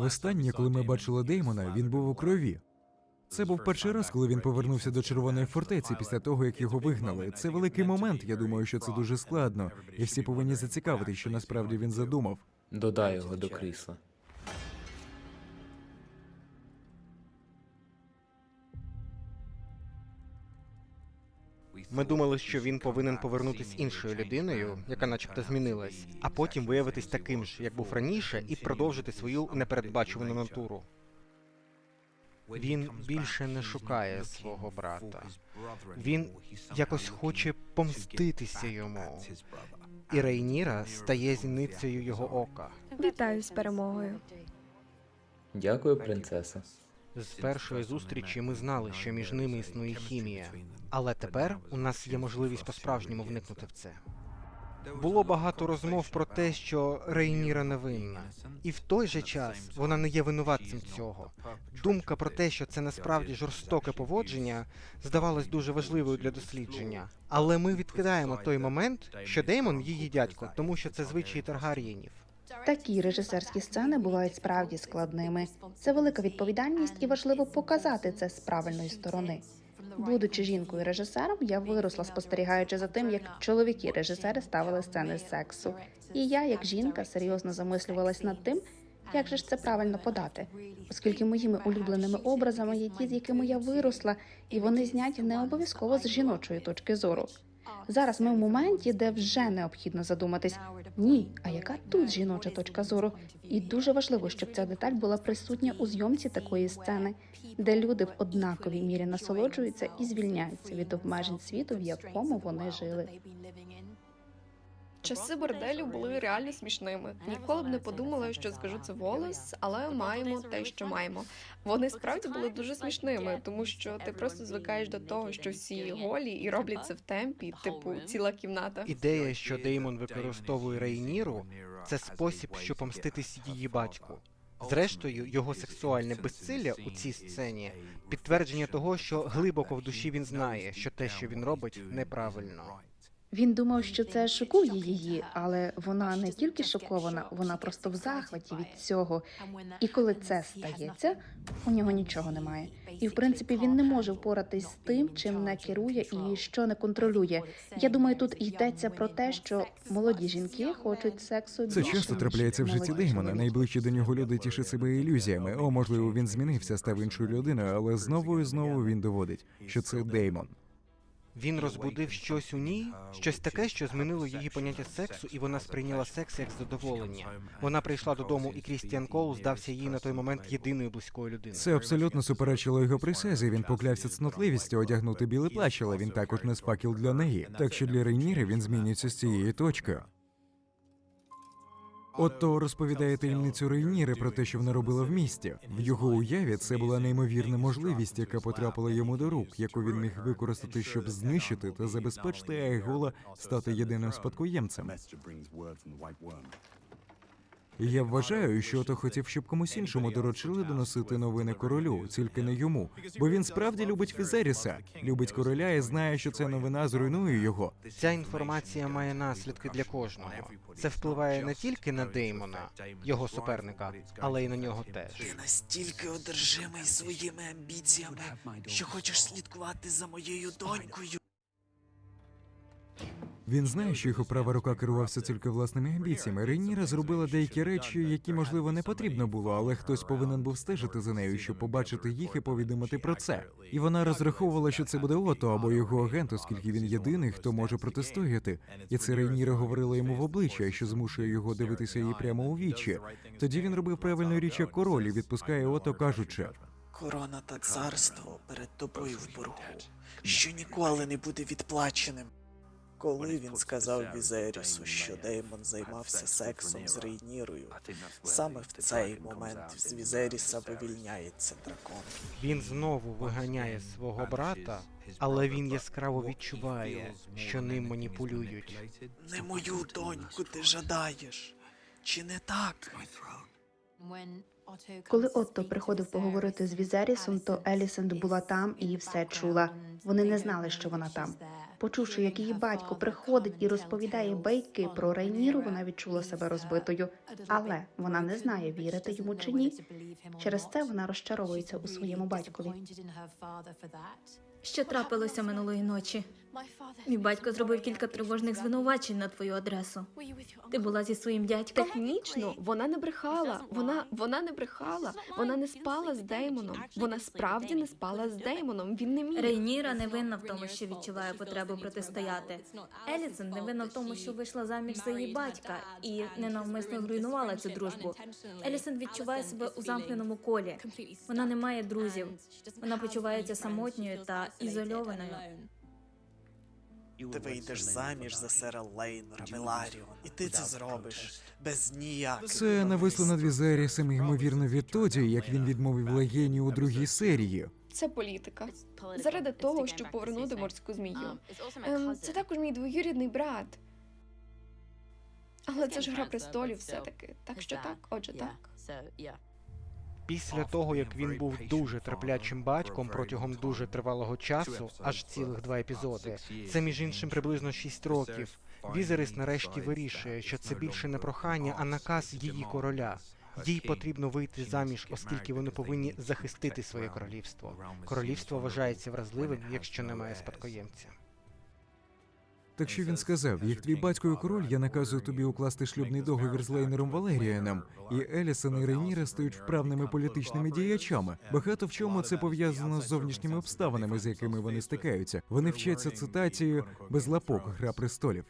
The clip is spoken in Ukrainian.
Востаннє, коли ми бачили Деймона, він був у крові. Це був перший раз, коли він повернувся до червоної фортеці після того, як його вигнали. Це великий момент. Я думаю, що це дуже складно, і всі повинні зацікавити, що насправді він задумав. Додай його до крісла. Ми думали, що він повинен повернутись іншою людиною, яка начебто змінилась, а потім виявитись таким ж, як був раніше, і продовжити свою непередбачувану натуру. Він більше не шукає свого брата. Він якось хоче помститися йому. І Рейніра стає зіницею його ока. Вітаю з перемогою. Дякую, принцеса. З першої зустрічі ми знали, що між ними існує хімія, але тепер у нас є можливість по-справжньому вникнути в це. Було багато розмов про те, що Рейніра невинна, і в той же час вона не є винуватцем цього. Думка про те, що це насправді жорстоке поводження, здавалось дуже важливою для дослідження. Але ми відкидаємо той момент, що Деймон її дядько, тому що це звичаї Таргарієнів. Такі режисерські сцени бувають справді складними. Це велика відповідальність, і важливо показати це з правильної сторони. Будучи жінкою режисером, я виросла спостерігаючи за тим, як чоловіки режисери ставили сцени сексу. І я, як жінка, серйозно замислювалась над тим, як же ж це правильно подати, оскільки моїми улюбленими образами є ті, з якими я виросла, і вони зняті не обов'язково з жіночої точки зору. Зараз ми в моменті, де вже необхідно задуматись ні, а яка тут жіноча точка зору? І дуже важливо, щоб ця деталь була присутня у зйомці такої сцени, де люди в однаковій мірі насолоджуються і звільняються від обмежень світу, в якому вони жили. Часи борделю були реально смішними. Ніколи б не подумала, що скажу це волос, але маємо те, що маємо. Вони справді були дуже смішними, тому що ти просто звикаєш до того, що всі голі і роблять це в темпі, типу ціла кімната. Ідея, що Деймон використовує Рейніру, це спосіб, щоб помститись її батьку. Зрештою, його сексуальне безсилля у цій сцені підтвердження того, що глибоко в душі він знає, що те, що він робить, неправильно. Він думав, що це шокує її, але вона не тільки шокована, вона просто в захваті від цього. І коли це стається, у нього нічого немає. І в принципі він не може впоратись з тим, чим не керує і що не контролює. Я думаю, тут йдеться про те, що молоді жінки хочуть сексу. Це більше, часто трапляється в житті Деймона. Найближчі до нього люди тішать себе ілюзіями. О, можливо, він змінився, став іншою людиною, але знову і знову він доводить, що це Деймон. Він розбудив щось у ній, щось таке, що змінило її поняття сексу, і вона сприйняла секс як задоволення. Вона прийшла додому, і Крістіан Коул здався їй на той момент єдиною близькою людиною. Це абсолютно суперечило його присязі. Він поклявся цнотливістю одягнути білий плащ, але він також не спакіл для неї. Так що для Рейніри він змінюється з цією точкою. Отто розповідає таємницю Рейніри про те, що вона робила в місті. В його уяві це була неймовірна можливість, яка потрапила йому до рук, яку він міг використати, щоб знищити та забезпечити Айгола стати єдиним спадкоємцем. І Я вважаю, що Ото хотів, щоб комусь іншому доручили доносити новини королю, тільки не йому. Бо він справді любить Фізеріса, любить короля і знає, що ця новина зруйнує його. Ця інформація має наслідки для кожного. Це впливає не тільки на Деймона, його суперника, але й на нього теж. Ти настільки одержимий своїми амбіціями, що хочеш слідкувати за моєю донькою. Він знає, що його права рука керувався тільки власними амбіціями. Рейніра зробила деякі речі, які можливо не потрібно було, але хтось повинен був стежити за нею, щоб побачити їх і повідомити про це. І вона розраховувала, що це буде Ото або його агент, оскільки він єдиний, хто може протистояти. І це Рейніра говорила йому в обличчя, що змушує його дивитися їй прямо у вічі. Тоді він робив правильну річ як король і відпускає Ото, кажучи. Корона та царство перед тобою в боргу, що ніколи не буде відплаченим. Коли він сказав Візерісу, що Деймон займався сексом з Рейнірою, саме в цей момент з Візеріса вивільняється дракон. Він знову виганяє свого брата, але він яскраво відчуває, що ним маніпулюють. Не мою доньку ти жадаєш, чи не так? Коли Отто приходив поговорити з Візерісом, то Елісенд була там і все чула. Вони не знали, що вона там. Почувши, як її батько приходить і розповідає байки про Рейніру, вона відчула себе розбитою. Але вона не знає, вірити йому чи ні. Через це вона розчаровується у своєму батькові. Що трапилося минулої ночі? Мій батько зробив кілька тривожних звинувачень на твою адресу. Ти була зі своїм дядьком? Технічно вона не брехала. Вона вона не брехала. Вона не спала з Деймоном. Вона справді не спала з Деймоном. Він не міг. Рейніра не винна в тому, що відчуває потребу протистояти. Елісон не винна в тому, що вийшла заміж за її батька і ненавмисно зруйнувала цю дружбу. Елісон відчуває себе у замкненому колі. Вона не має друзів. Вона почувається самотньою та ізольованою. Ти вийдеш заміж за сера Лейнора, Меларіон, і ти це зробиш без ніяких. Це нависло над Візерісом ймовірно відтоді, як він відмовив легені у другій серії. Це політика. Заради того, щоб повернути морську змію. Ем, це також мій двоюрідний брат. Але це ж гра престолів все-таки. Так що так, отже, так. Після того, як він був дуже терплячим батьком протягом дуже тривалого часу, аж цілих два епізоди, це між іншим приблизно шість років. Візерис нарешті вирішує, що це більше не прохання, а наказ її короля. Їй потрібно вийти заміж, оскільки вони повинні захистити своє королівство. Королівство вважається вразливим, якщо немає спадкоємця. Так що він сказав: як твій батько і король, я наказую тобі укласти шлюбний договір з Лейнером Валеріаном, і Елісон і Рейніра стають вправними політичними діячами. Багато в чому це пов'язано з зовнішніми обставинами, з якими вони стикаються. Вони вчаться цитацією без лапок гра престолів.